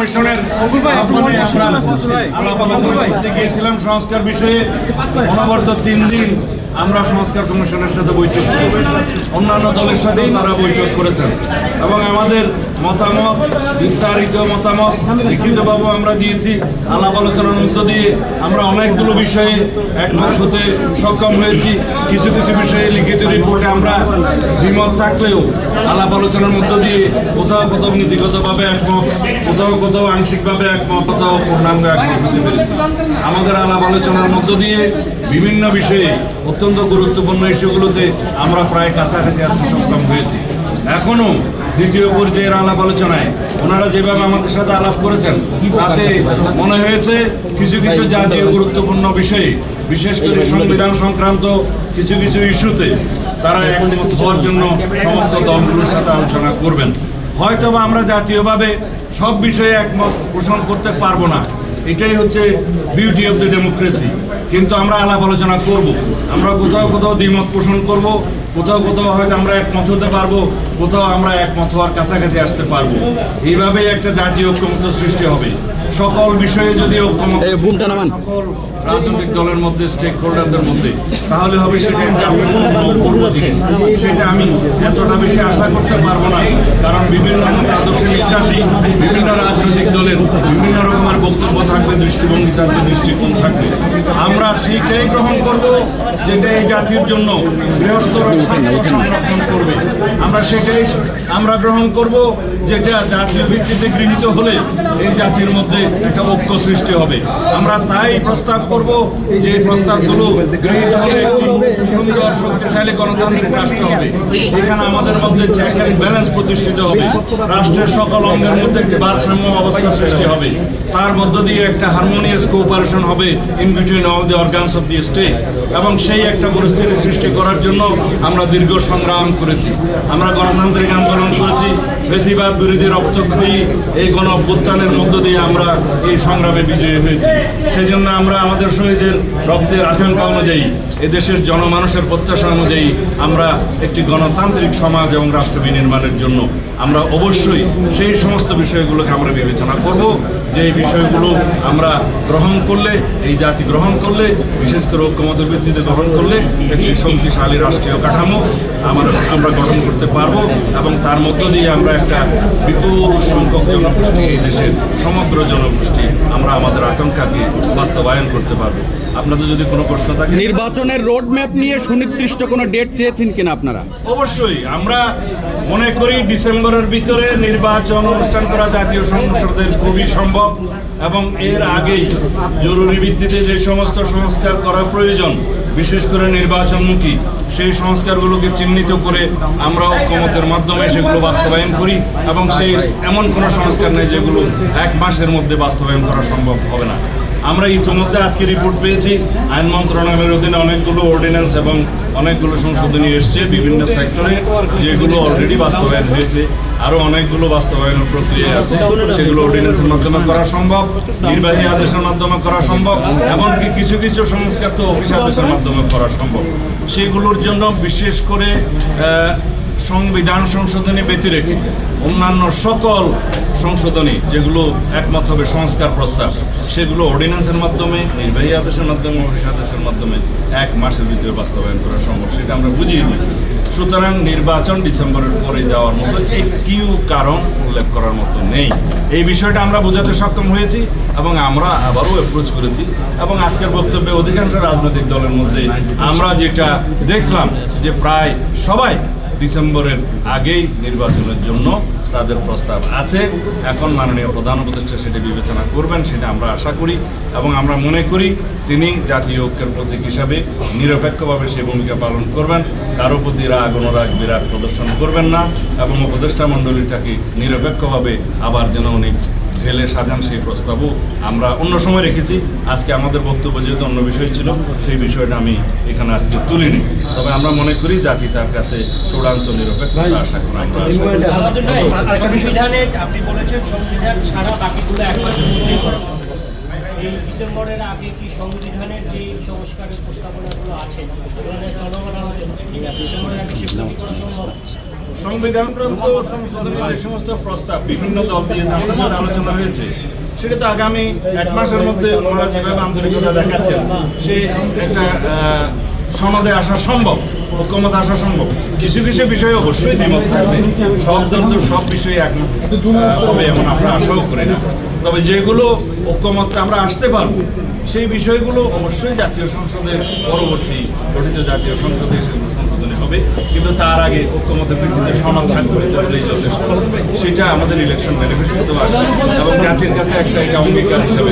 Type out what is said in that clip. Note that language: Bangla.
কমিশনের করতে গিয়েছিলাম সংস্কার বিষয়ে। অনবরত তিন দিন আমরা সংস্কার কমিশনের সাথে বৈঠক করেছি। অন্যান্য দলের সাথেও তারা বৈঠক করেছেন। এবং আমাদের মতামত, বিস্তারিত মতামত লিখিতভাবে আমরা দিয়েছি। আলাপ আলোচনার মধ্য দিয়ে আমরা অনেকগুলো বিষয়ে একমত হতে সক্ষম হয়েছি। কিছু কিছু বিষয়ে লিখিত রিপোর্টে আমরা দ্বিমত থাকলেও আলাপ আলোচনার মধ্য দিয়ে কোথাও কোথাও নীতিগতভাবে একমত, কোথাও কোথাও আংশিকভাবে একমত, কোথাও পূর্ণাঙ্গ একমত হতে পেরেছি। আমাদের আলাপ আলোচনার মধ্য দিয়ে বিভিন্ন বিষয়ে অত্যন্ত গুরুত্বপূর্ণ ইস্যুগুলোতে আমরা প্রায় কাছাকাছি আসতে সক্ষম হয়েছি। এখনও দ্বিতীয় পর্যায়ের আলাপ আলোচনায় ওনারা যেভাবে আমাদের সাথে আলাপ করেছেন, তাতে মনে হয়েছে কিছু কিছু জাতীয় গুরুত্বপূর্ণ বিষয়ে, বিশেষ করে সংবিধান সংক্রান্ত কিছু কিছু ইস্যুতে তারা একমত হওয়ার জন্য সমস্ত দলগুলোর সাথে আলোচনা করবেন। হয়তো আমরা জাতীয়ভাবে সব বিষয়ে একমত পোষণ করতে পারব না। এটাই হচ্ছে বিউটি অফ দ্য ডেমোক্রেসি কিন্তু আমরা আলাপ আলোচনা করব। আমরা কোথাও কোথাও দ্বিমত পোষণ করব। কোথাও কোথাও হয়তো আমরা একমত হতে পারব কোথাও আমরা একমত হওয়ার কাছাকাছি আসতে পারব এইভাবেই একটা জাতীয় ঐক্যমত সৃষ্টি হবে সকল বিষয়ে যদি ঐক্যমত। সকল রাজনৈতিক দলের মধ্যে স্টেক হোল্ডারদের মধ্যে। তাহলে হবে সেটা সেটা আমি এতটা বেশি আশা করতে পারব না। কারণ বিভিন্ন আদর্শে বিশ্বাসী, বিভিন্ন রাজনৈতিক দলের বিভিন্ন রকমের বক্তব্য থাকবে, দৃষ্টিভঙ্গি থাকবে, দৃষ্টিকোণ থাকবে। আমরা সেইটাই গ্রহণ করব যেটা এই জাতির জন্য বৃহত্তর সংরক্ষণ করবে। আমরা সেটাই আমরা গ্রহণ করব যেটা জাতীয় ভিত্তিতে গৃহীত হলে এই জাতির মধ্যে একটা ঐক্য সৃষ্টি হবে। আমরা তাই প্রস্তাব করব যে প্রস্তাবগুলো গৃহীত হলে একটি সুন্দর, শক্তিশালী গণতান্ত্রিক রাষ্ট্র হবে। এখানে আমাদের মধ্যে চেক অ্যান্ড ব্যালেন্স প্রতিষ্ঠিত হবে। রাষ্ট্রের সকল অঙ্গের মধ্যে একটি ভারসাম্য অবস্থা সৃষ্টি হবে। তার মধ্য দিয়ে একটা হারমোনিয়াস কোঅপারেশন হবে in between all the organs of the state এবং সেই একটা পরিস্থিতি সৃষ্টি করার জন্য আমরা দীর্ঘ সংগ্রাম করেছি। আমরা গণতান্ত্রিক আন্দোলন করেছি। বেশিরভাগ বিরোধী রক্তক্ষয়ী এই গণ অভ্যুত্থানের মধ্য দিয়ে আমরা এই সংগ্রামে বিজয়ী হয়েছি। সেই জন্য আমরা আমাদের শহীদের রক্তের আকাঙ্ক্ষা অনুযায়ী, এদেশের জনমানুষের প্রত্যাশা অনুযায়ী আমরা একটি গণতান্ত্রিক সমাজ এবং রাষ্ট্র বিনির্মাণের জন্য আমরা অবশ্যই সেই সমস্ত বিষয়গুলোকে আমরা বিবেচনা করব। যে বিষয়গুলো আমরা গ্রহণ করলে, এই জাতি গ্রহণ করলে, বিশেষ করে ঐক্যমতের ভিত্তিতে গ্রহণ করলে একটি শক্তিশালী রাষ্ট্রীয় কাঠামো আমরা আমরা গঠন করতে পারব এবং তার মধ্য দিয়ে আমরা একটা বিপুল সংখ্যক জনগোষ্ঠী এই দেশের সমগ্র জনগোষ্ঠী আমরা আমাদের আকাঙ্ক্ষাকে বাস্তবায়ন করতে পারব। আপনাদের যদি কোনো প্রশ্ন থাকে নির্বাচনের রোড ম্যাপ নিয়ে সুনির্দিষ্ট কোনো ডেট চেয়েছেন কিনা আপনারা? অবশ্যই আমরা মনে করি ডিসেম্বরের ভিতরে নির্বাচন অনুষ্ঠান করা জাতীয় সংসদের খুবই সম্ভব এবং এর আগেই জরুরি ভিত্তিতে যে সমস্ত সংস্কার করা প্রয়োজন বিশেষ করে নির্বাচনমুখী সেই সংস্কারগুলোকে চিহ্নিত করে আমরা ঐক্যমতের মাধ্যমে সেগুলো বাস্তবায়ন করি এবং সেই এমন কোনো সংস্কার নেই যেগুলো এক মাসের মধ্যে বাস্তবায়ন করা সম্ভব হবে না। আমরা ইতিমধ্যে আজকে রিপোর্ট পেয়েছি। আইন মন্ত্রণালয়ের অধীনে অনেকগুলো অর্ডিন্যান্স এবং অনেকগুলো সংশোধনী এসছে বিভিন্ন সেক্টরে যেগুলো অলরেডি বাস্তবায়ন হয়েছে। আরও অনেকগুলো বাস্তবায়নের প্রক্রিয়া আছে। সেগুলো অর্ডিন্যান্সের মাধ্যমে করা সম্ভব, নির্বাহী আদেশের মাধ্যমে করা সম্ভব, এমনকি কিছু কিছু সংস্কার তো অফিস আদেশের মাধ্যমে করা সম্ভব। সেগুলোর জন্য বিশেষ করে সংবিধান সংশোধনী ব্যতি রেখে অন্যান্য সকল সংশোধনী যেগুলো একমত হবে, সংস্কার প্রস্তাব, সেগুলো অর্ডিন্যান্সের মাধ্যমে, নির্বাহী আদেশের মাধ্যমে, অফিস আদেশের মাধ্যমে এক মাসের ভিতরে বাস্তবায়ন করা সম্ভব, সেটা আমরা বুঝিয়ে দিয়েছি। সুতরাং নির্বাচন ডিসেম্বরের পরে যাওয়ার মতো একটিও কারণ উল্লেখ করার মতো নেই। এই বিষয়টা আমরা বোঝাতে সক্ষম হয়েছি এবং আমরা আবারও অ্যাপ্রোচ করেছি এবং আজকের বক্তব্যে অধিকাংশ রাজনৈতিক দলের মধ্যে আমরা যেটা দেখলাম যে প্রায় সবাই ডিসেম্বরের আগেই নির্বাচনের জন্য তাদের প্রস্তাব আছে। এখন মাননীয় প্রধান উপদেষ্টা সেটা বিবেচনা করবেন, সেটা আমরা আশা করি এবং আমরা মনে করি তিনি জাতীয় ঐক্যের প্রতীক হিসাবে নিরপেক্ষভাবে সেই ভূমিকা পালন করবেন। কারও প্রতি রাগ, অনুরাগ, বিরাগ প্রদর্শন করবেন না এবং উপদেষ্টা মণ্ডলীটাকে নিরপেক্ষভাবে আবার যেন উনি ঢেলে সাজান সেই প্রস্তাবও আমরা অন্য সময় রেখেছি। আজকে আমাদের বক্তব্য যেহেতু অন্য বিষয় ছিল সেই বিষয়টা আমি এখানে আজকে তুলিনি তবে আমরা মনে করি জাতি তার কাছে চূড়ান্ত নিরপেক্ষ আশা করি। আমরা আপনি বলেছেন সংবিধান ছাড়া বাকিগুলো এক মাসের মধ্যেই করা সম্ভব। এই ডিসেম্বরের আগে কি সংবিধানের যে সংস্কারের প্রস্তাবনাগুলো আছে এগুলো চলমান ডিসেম্বরের আগে সেগুলো সম্ভব? সংবিধান সমস্ত প্রস্তাব বিভিন্ন দল আলোচনা হয়েছে, সেটা তো আগামী এক মাসের মধ্যে ওনারা যেভাবে আন্তরিকতা দেখাচ্ছেন, সে একটা আসা সম্ভব, ঐক্যমত আসা সম্ভব। কিছু কিছু বিষয়ে অবশ্যই দ্বিমত থাকবে। সব দল তো সব বিষয়ে হবে এমন আমরা আশাও করি না। তবে যেগুলো ঐক্যমত আমরা আসতে পারব, সেই বিষয়গুলো অবশ্যই জাতীয় সংসদের পরবর্তী গঠিত জাতীয় সংসদে সেগুলো সংশোধনী হবে, কিন্তু তার আগে ঐক্যমতের ভিত্তিতে সনদ স্বাক্ষরিত হলেই যথেষ্ট। সেটা আমাদের ইলেকশন বেনিফিট আসবে। এবং জাতির কাছে একটা অঙ্গীকার হিসেবে